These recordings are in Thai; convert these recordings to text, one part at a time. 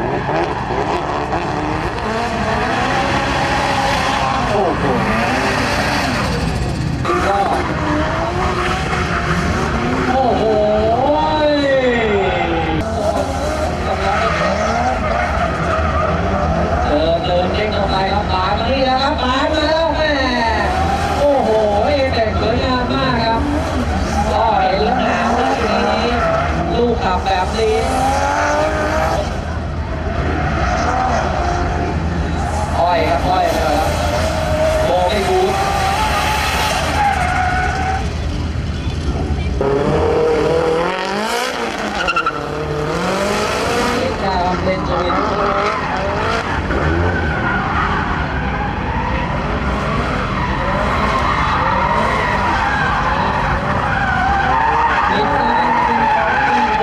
โอ้โหกรอบโอ้โหเดินเดินเด้งเข้าไปครับปาดมานี่แล้วครับปาดมาแล้วแม่โอ้โหเด็กสวยงามมากครับก็เห็นแล้วหนาวแล้วทีนี้ลูกขับแบบนี้ อ้อยครับอ้อยเลยครับโบไม่บูท เล่นดาวเล่นจวินลิซ่าซิงโก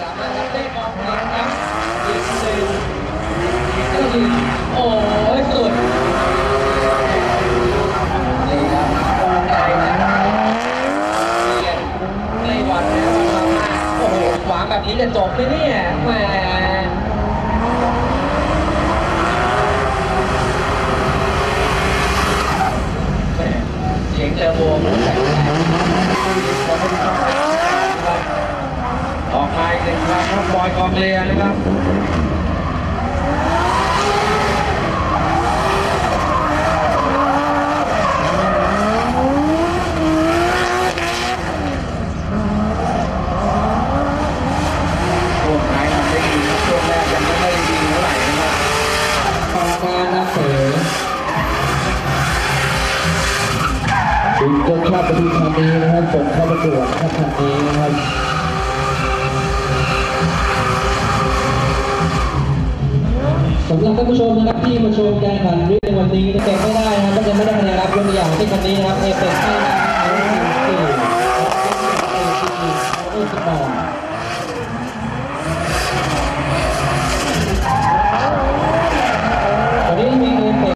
สามารถรับได้มองเห็นครับอีกหนึ่ง โอ้ยสุดนี่ครับมองไกลนะเรียนในวันนะวันมามาโอ้โหขวาง แบบนี้จะจบไหมเนี่ยแหมแหมเสียงเจอโบมแข็งแรงออกมาอีกหนึ่งครั้งครับบอยกองเลียนะครับ ช่วงท้ายทำได้ดีครับช่วงแรกยังไม่ค่อยดีเท่าไหร่นะครับกรรมการนับเผย คุณก็ชอบไปดูคันนี้นะครับส่งเข้าประกวดครับคันนี้นะครับสำหรับท่านผู้ชมนะครับที่มาชมการแข่งขันด้วยในวันนี้เก็บไม่ได้นะครับก็จะไม่ได้คะแนนรับยกตัวอย่างที่คันนี้นะครับเอฟเฟกต์ให้นะครับสี่เอเฟกสี่เอเฟกต์สี่